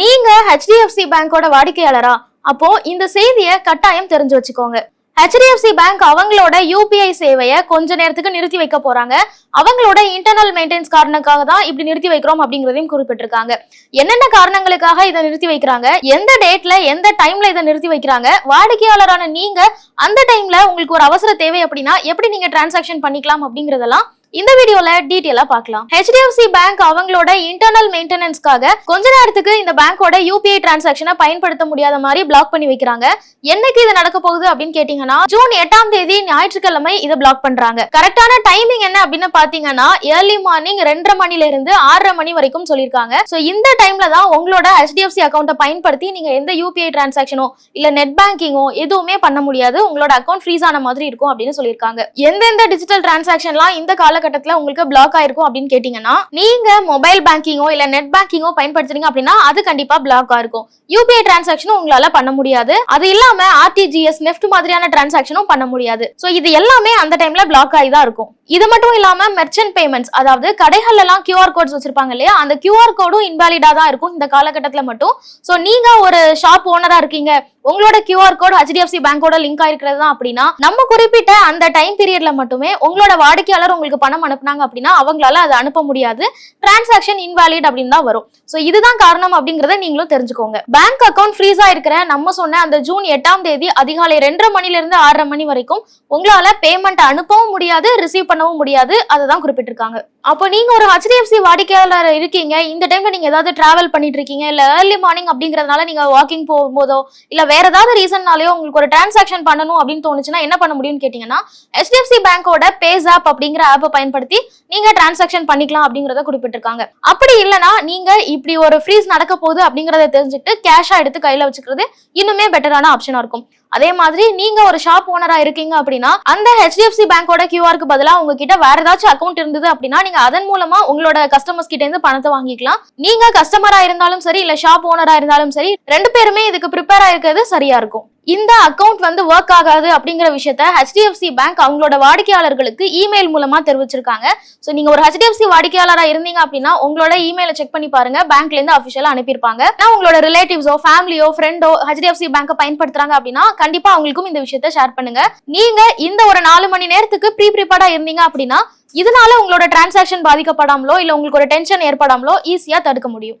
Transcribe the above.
நீங்க ஹெச்டிஎஃப்சி பேங்கோட வாடிக்கையாளரா? அப்போ இந்த செய்தியை கட்டாயம் தெரிஞ்சு வச்சுக்கோங்க. ஹெச்டிஎஃப்சி பேங்க் அவங்களோட யூபிஐ சேவையை கொஞ்ச நேரத்துக்கு நிறுத்தி வைக்க போறாங்க. அவங்களோட இன்டர்னல் மெயின்டெனன்ஸ் காரணக்காக தான் இப்படி நிறுத்தி வைக்கிறோம் அப்படிங்கறதையும் குறிப்பிட்டிருக்காங்க. என்னென்ன காரணங்களுக்காக இதை நிறுத்தி வைக்கிறாங்க? எந்த டேட்ல எந்த டைம்ல இதை நிறுத்தி வைக்கிறாங்க? வாடிக்கையாளரான நீங்க அந்த டைம்ல உங்களுக்கு ஒரு அவசர தேவை அப்படின்னா எப்படி நீங்க டிரான்சாக்ஷன் பண்ணிக்கலாம் அப்படிங்கறதெல்லாம் இந்த வீடியோல டீட்டெயிலா பார்க்கலாம். ஹெச்டிஎஃப்சி பேங்க் அவங்களோட இன்டர்னல் மெயின்டெனன்ஸ்க்காக கொஞ்ச நேரத்துக்கு இந்த பேங்கோட யூபிஐ டிரான்சாக்ஷனை பயன்படுத்த முடியாத மாதிரி பிளாக் பண்ணி வைக்கிறாங்க. என்னைக்கு இது நடக்க போகுது அப்படின்னு கேட்டீங்கன்னா ஜூன் எட்டாம் தேதி ஞாயிற்றுக்கிழமை இதை பிளாக் பண்றாங்க. கரெக்டான டைமிங் என்ன அப்படின்னு பாத்தீங்கன்னா ஏர்லி மார்னிங் ரெண்டரை மணில இருந்து ஆறரை மணி வரைக்கும் சொல்லியிருக்காங்க. சோ இந்த டைம்ல தான் உங்களோட ஹெச்டிஎஃப்சி அக்கௌண்ட்டை பயன்படுத்தி நீங்க எந்த யூபிஐ டிரான்சாக்ஷனோ இல்ல நெட் பேங்கிங்கோ எதுவுமே பண்ண முடியாது. உங்களோட அக்கௌண்ட் ஃப்ரீஸ் ஆன மாதிரி இருக்கும் அப்படின்னு சொல்லியிருக்காங்க. எந்தெந்த டிஜிட்டல் டிரான்சாக்ஷன்லாம் இந்த காலகட்டத்துல உங்களுக்கு பிளாக் ஆயிருக்கும் அப்படின்னு கேட்டீங்கன்னா நீங்க மொபைல் பேங்கிங்கோ இல்ல நெட் பேங்கிங்கோ பயன்படுத்துறீங்க அப்படின்னா அது கண்டிப்பா பிளாக் ஆயிருக்கும். யூபிஐ டிரான்சாக்ஷனும் உங்களால பண்ண முடியாது. அது இல்லாம ஆர்டிஜிஎஸ் நெஃப்ட் மாதிரியான டிரான்சாக்ஷனும் பண்ண முடியாது. சோ இது எல்லாமே அந்த டைம்ல பிளாக் ஆகி தான் இருக்கும். இது மட்டும் இல்லாம மெர்ச்சன்ட் பேமெண்ட்ஸ் அதாவது கடைகள் எல்லாம் கியூஆர் கோட்ஸ் வச்சிருப்பாங்க இல்லையா? அந்த கியூஆர் கோடும் இன்வாலிடா தான் இருக்கும் இந்த காலகட்டத்துல மட்டும். சோ நீங்க ஒரு ஷாப் ஓனரா இருக்கீங்க. உங்களோட கியூஆர் கோட் ஹெச்டிஎஃப்சி பேங்கோட லிங்க் ஆயிருக்கிறது தான் அப்படின்னா நம்ம குறிப்பிட்ட அந்த டைம் பீரியட்ல மட்டுமே உங்களோட வாடிக்கையாளர் உங்களுக்கு பணம் அனுப்புனாங்க அப்படின்னா அவங்களால அதை அனுப்ப முடியாது. டிரான்சாக்ஷன் இன்வாலிட் அப்படின்னு தான் வரும். சோ இதுதான் காரணம் அப்படிங்கறத நீங்களும் தெரிஞ்சுக்கோங்க. பேங்க் அக்கவுண்ட் ஃப்ரீஸா இருக்கிற நம்ம சொன்ன அந்த ஜூன் எட்டாம் தேதி அதிகாலை ரெண்டரை மணில இருந்து ஆறரை மணி வரைக்கும் உங்களால பேமெண்ட் அனுப்பவும் முடியாது ரிசீவ் பண்ணவும் முடியாது. அதை தான் குறிப்பிட்டிருக்காங்க. அப்போ நீங்க ஒரு ஹெச்டிஎஃப்சி வாடிக்கையாளர் இருக்கீங்க. இந்த டைம்ல நீங்க ஏதாவது டிராவல் பண்ணிட்டு இருக்கீங்க இல்ல ஏர்லி மார்னிங் அப்படிங்கறதுனால நீங்க வாக்கிங் போகும்போதோ இல்ல வேற ஏதாவது ரீசன்னாலயோ உங்களுக்கு ஒரு டிரான்சாக்ஷன் பண்ணணும் அப்படின்னு தோணுச்சுன்னா என்ன பண்ண முடியும்னு கேட்டீங்கன்னா ஹெச்டிஎஃப்சி பேங்கோட பேஸ் ஆப் அப்படிங்கிற ஆப்பை பயன்படுத்தி நீங்க டிரான்சாக்ஷன் பண்ணிக்கலாம் அப்படிங்கறத குறிப்பிட்டிருக்காங்க. அப்படி இல்லனா நீங்க இப்படி ஒரு ஃப்ரீஸ் நடக்க போகுது அப்படிங்கறத தெரிஞ்சுட்டு கேஷா எடுத்து கையில வச்சுக்கிறது இன்னுமே பெட்டரான ஆப்ஷனா இருக்கும். அதே மாதிரி நீங்க ஒரு ஷாப் ஓனரா இருக்கீங்க அப்படின்னா அந்த ஹெச்டிஎஃப்சி பேங்கோட கியூஆருக்கு பதிலா உங்ககிட்ட வேற ஏதாச்சும் அக்கௌண்ட் இருந்தது அப்படின்னா நீங்க அதன் மூலமா உங்களோட கஸ்டமர்ஸ் கிட்ட இருந்து பணத்தை வாங்கிக்கலாம். நீங்க கஸ்டமரா இருந்தாலும் சரி இல்ல ஷாப் ஓனரா இருந்தாலும் சரி ரெண்டு பேருமே இதுக்கு ப்ரிப்பேர் ஆயிருக்கிறது சரியா இருக்கும். இந்த அக்கவுண்ட் வந்து ஒர்க் ஆகாது அப்படிங்கிற விஷயத்த ஹெச்டிஎஃப்சி பேங்க் அவங்களோட வாடிக்கையாளர்களுக்கு இமெயில் மூலமா தெரிவிச்சிருக்காங்க. ஸோ நீங்க ஒரு ஹெச்டிஎஃப்சி வாடிக்கையாளரா இருந்தீங்க அப்படின்னா உங்களோட இமெயிலை செக் பண்ணி பாருங்க. பேங்க்ல இருந்து அபிஷியலா அனுப்பியிருப்பாங்க. நான் உங்களோட ரிலேட்டிவ்ஸோ ஃபேமிலியோ ஃப்ரெண்டோ ஹெச்டிஎஃப்சி பேங்கை பயன்படுத்துறாங்க அப்படின்னா கண்டிப்பா அவங்களுக்கும் இந்த விஷயத்த ஷேர் பண்ணுங்க. நீங்க இந்த ஒரு நாலு மணி நேரத்துக்கு ப்ரீ ப்ரிப்பேர்டா இருந்தீங்க அப்படின்னா இதனால உங்களோட டிரான்சாக்ஷன் பாதிக்கப்படாமலோ இல்ல உங்களுக்கு ஒரு டென்ஷன் ஏற்படாமலோ ஈஸியா தடுக்க முடியும்.